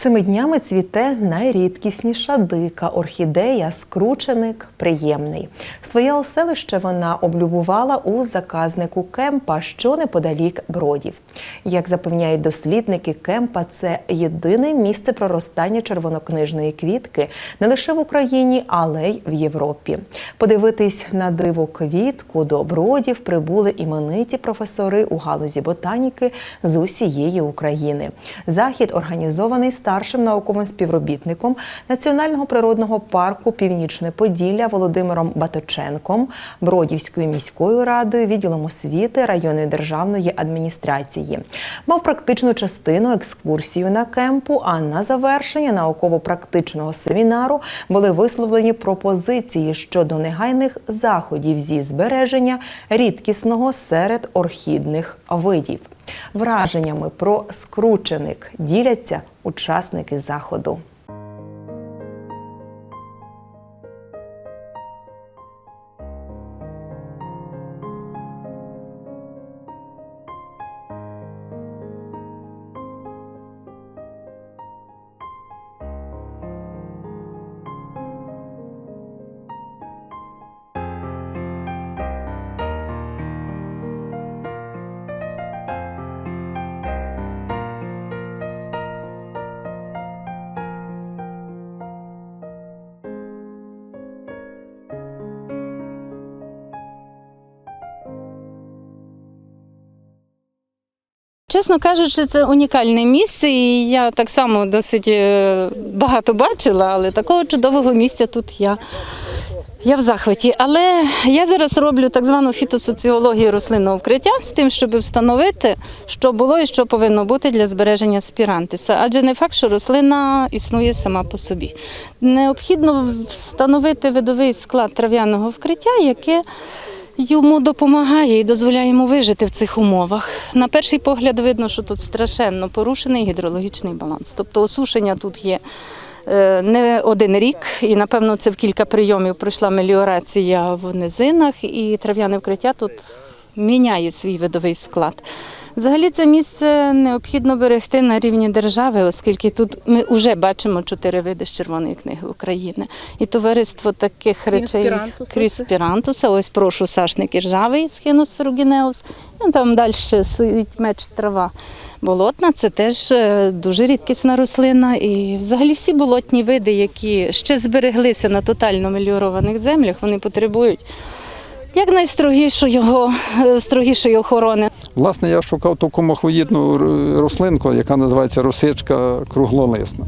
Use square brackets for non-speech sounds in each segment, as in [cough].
Цими днями цвіте найрідкісніша дика орхідея скрученик приємний. Своє оселище вона облюбувала у заказнику кемпа, що неподалік бродів. Як запевняють дослідники, кемпа це єдине місце проростання червонокнижної квітки не лише в Україні, але й в Європі. Подивитись на диву квітку до бродів прибули імениті професори у галузі ботаніки з усієї України. Захід організований старшим науковим співробітником Національного природного парку Північне Поділля Володимиром Баточенком, Бродівською міською радою, відділом освіти районної державної адміністрації. Мав практичну частину екскурсію на кемпу. А на завершення науково-практичного семінару були висловлені пропозиції щодо негайних заходів зі збереження рідкісного серед орхідних видів. Враженнями про скрученик діляться учасники заходу. Чесно кажучи, це унікальне місце, і я так само досить е, багато бачила, але такого чудового місця тут я. Я в захваті, але я зараз роблю так звану фітосоціологію рослинного вкриття з тим, щоб встановити, що було і що повинно бути для збереження спірантиса. Адже не факт, що рослина існує сама по собі. Необхідно встановити видовий склад трав'яного вкриття, яке йому допомагає і дозволяє йому вижити в цих умовах. На перший погляд видно, що тут страшенно порушений гідрологічний баланс. Тобто осушення тут є е, не один рік, і напевно це в кілька прийомів пройшла меліорація в низинах, і трав'яне вкриття тут міняє свій видовий склад. Взагалі це місце необхідно берегти на рівні держави, оскільки тут ми вже бачимо чотири види з Червоної книги України. І товариство таких речей Кріспірантуса. Ось прошу сашник іржавий з хіносферогінеус. І там далі стоїть меч трава. Болотна це теж е, дуже рідкісна рослина. І взагалі всі болотні види, які ще збереглися на тотально меліорованих землях, вони потребують якнайстрогішого е, строгішої охорони. Власне, я шукав таку махоїдну рослинку, яка називається росичка круглолисна.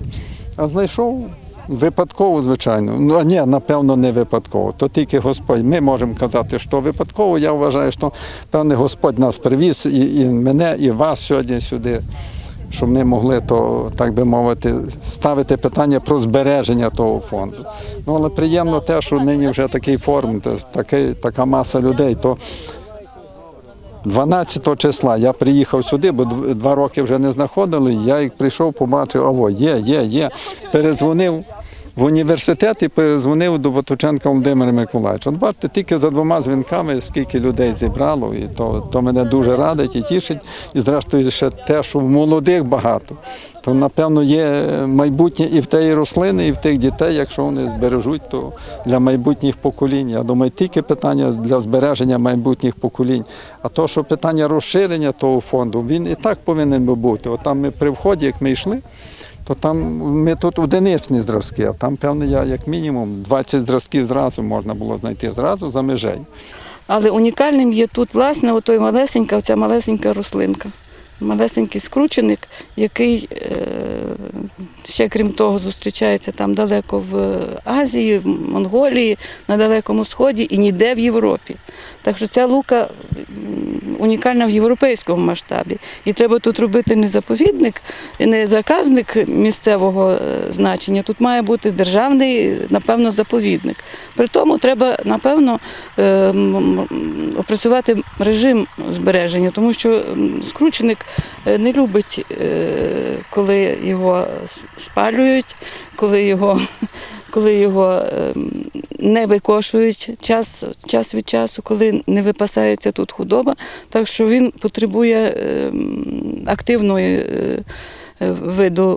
А знайшов випадково, звичайно. Ну, а ні, напевно, не випадково. То тільки Господь. Ми можемо казати, що випадково. Я вважаю, що певне Господь нас привіз і, і мене, і вас сьогодні сюди. Щоб ми могли то, так би мовити, ставити питання про збереження того фонду. Ну але приємно те, що нині вже такий форум, такий, така маса людей, то 12 числа я приїхав сюди, бо два роки вже не знаходили. Я як прийшов, побачив, аво, є, є, є. Перезвонив в університет і перезвонив до Батученка Володимира Миколаївича. От бачите, тільки за двома дзвінками скільки людей зібрало, і то, то мене дуже радить і тішить. І зрештою ще те, що в молодих багато. То напевно є майбутнє і в тієї рослини, і в тих дітей, якщо вони збережуть, то для майбутніх поколінь. Я думаю, тільки питання для збереження майбутніх поколінь. А то, що питання розширення того фонду, він і так повинен би бути. От там ми при вході, як ми йшли, то там ми тут одиничні зразки, а там, певно, я як мінімум 20 зразків зразу можна було знайти зразу за межею. Але унікальним є тут, власне, отой малесенька, оця малесенька рослинка. Малесенький скрученик, який е, ще крім того зустрічається там далеко в Азії, в Монголії, на Далекому Сході і ніде в Європі. Так що ця лука унікальна в європейському масштабі. І треба тут робити не заповідник, не заказник місцевого е, значення. Тут має бути державний, напевно, заповідник. При тому треба, напевно, е, опрацювати режим збереження, тому що скрученик не любить, е, коли його спалюють, коли його, [laughs] коли його ем, не викошують час, час від часу, коли не випасається тут худоба. Так що він потребує ем, активної. е, е, виду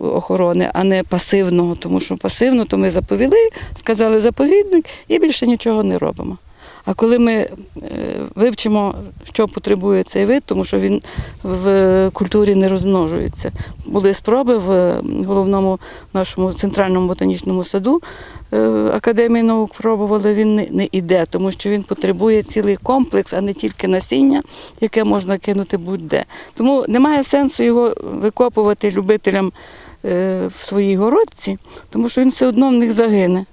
охорони, а не пасивного, тому що пасивно, то ми заповіли, сказали заповідник і більше нічого не робимо. А коли ми е, вивчимо, що потребує цей вид, тому що він в культурі не розмножується. Були спроби в головному нашому центральному ботанічному саду е, Академії наук пробували, він не, іде, тому що він потребує цілий комплекс, а не тільки насіння, яке можна кинути будь-де. Тому немає сенсу його викопувати любителям е, в своїй городці, тому що він все одно в них загине.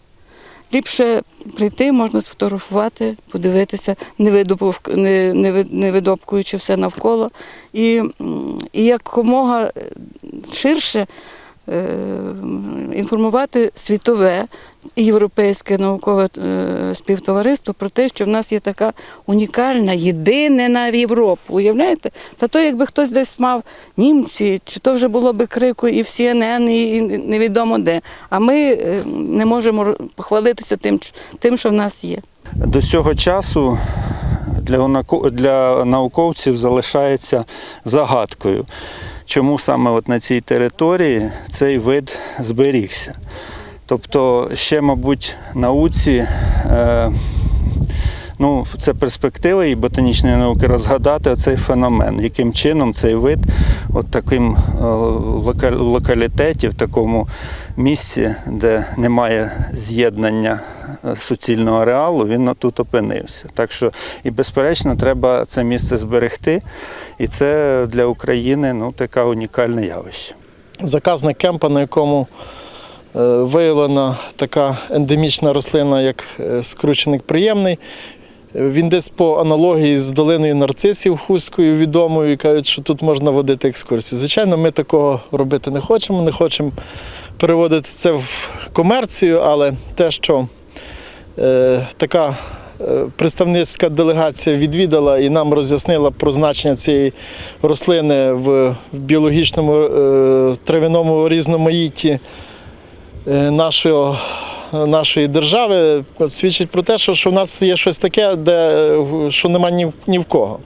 Ліпше прийти, можна сфотографувати, подивитися, не, видобув- не, не, не видобкуючи все навколо. І, і якомога ширше е, інформувати світове і європейське наукове е, співтовариство про те, що в нас є така унікальна, єдине на Європу. Уявляєте? Та то, якби хтось десь мав німці, чи то вже було би крику і в CNN, і невідомо де. А ми е, не можемо похвалитися тим, тим, що в нас є. До цього часу для науковців залишається загадкою, чому саме от на цій території цей вид зберігся. Тобто, ще, мабуть, науці. Е, Ну, це перспектива і ботанічної науки розгадати цей феномен, яким чином цей вид, от таким е, локалітеті, в такому місці, де немає з'єднання е, суцільного ареалу, він тут опинився. Так що, і безперечно, треба це місце зберегти. І це для України ну, таке унікальне явище. заказник кемпа, на якому е, виявлена така ендемічна рослина, як е, скрученик приємний. Він десь по аналогії з долиною нарцисів хустською відомою, і кажуть, що тут можна водити екскурсії. Звичайно, ми такого робити не хочемо, не хочемо переводити це в комерцію, але те, що е, така е, представницька делегація відвідала і нам роз'яснила про значення цієї рослини в біологічному е, трав'яному різноманітті е, нашого. Нашої держави свідчить про те, що, що в нас є щось таке, де, е, що нема ні, ні в кого.